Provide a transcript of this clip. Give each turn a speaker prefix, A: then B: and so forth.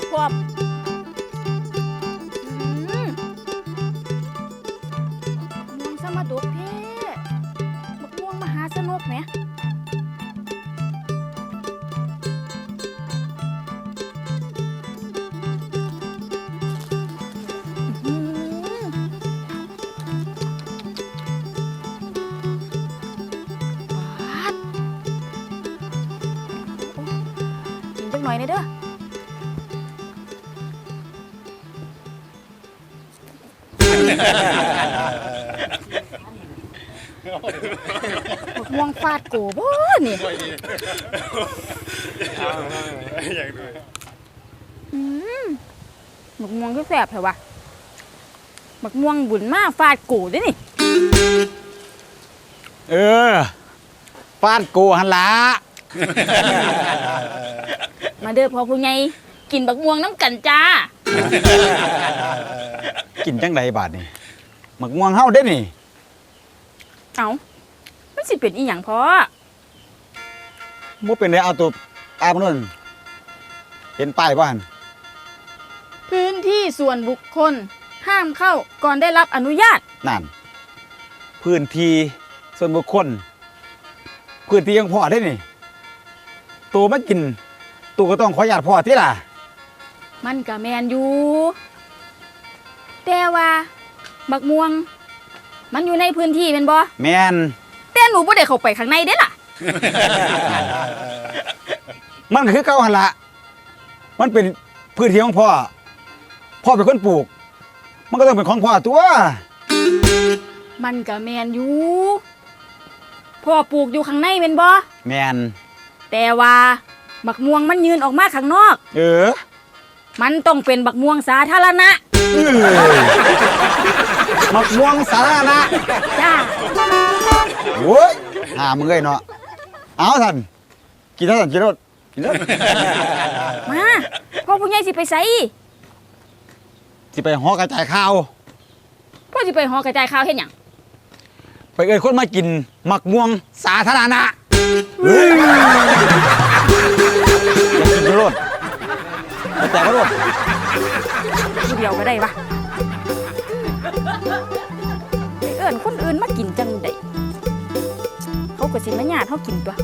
A: กับพร้อมอืมม่วงสมาดกเท่บักม่วงมหาสนุกไหมหือปาดโอ้กินจักหน่อยนอยเด้อ บักม่วงฟาดโกบ่นี่
B: อยากดู
A: อืมบักม่วงก็แสบเหรอวะบักม่วงบุญมาฟาดโกเด้วยนี่
C: เออฟาดโกหันละ
A: มาเด้อพอผู้ใหญ่กินบักม่วงน้ำกันจ้า
C: กินจังไดบาดนี่หมักม่วงเฮาเด้นี่
A: เอามันสิเป็นอีหยังพอ
C: บ่เป็นไดเอาตัวอาบนั่นเห็นป้ายบ่หั่น
A: พื้นที่ส่วนบุคคล ห้ามเข้าก่อนได้รับอนุญาต
C: นั่น พื้นที่ส่วนบุคคล พื้นที่ของพ่อได้นี่ ตัวมากิน ตัวก็ต้องขออนุญาตพ่อที่ล่ะ
A: มันก็แมนอยู่ แต่ว่าบักม่วง มันอยู่ในพื้นที่เป็นบ่
C: แมน
A: แต่หนูบ่ได้เข้าไปข้างในเด้ล่ะ
C: มันก็คือเก่าหันละมันเป็นพื้นที่ของพ่อ พ่อเป็นคนปลูก มันก็ต้องเป็นของพ่อตัว
A: มันก็แมนอยู่พ่อปลูกอยู่ข้างในเป็นบ่
C: แมน
A: แต่ว่าบักม่วงมันยืนออกมาข้างนอก
C: เออ
A: มันต้องเป็นบักม่วงสาธารณะ
C: เออ มักม่วงสาธารณะ
A: จ้า
C: โว้ยหามึงเลยเนาะเอาท่านกินท่านกินรถกินรถ
A: มาพ่อผู้ใหญ่สิไปไส
C: สิไปหอกระจายข้าว
A: พ่อสิไปหอกระจายข่าวเฮ็ดหยัง
C: ไปเอินคนมากินมักม่วงสาธารณะอยากกินกินรถกระจายก็รถ
A: ผู้เดียวก็ได้ปะไปเอิ้นคนอื่นมากินจังได้เขาก็สิมาญาติเขากินตัว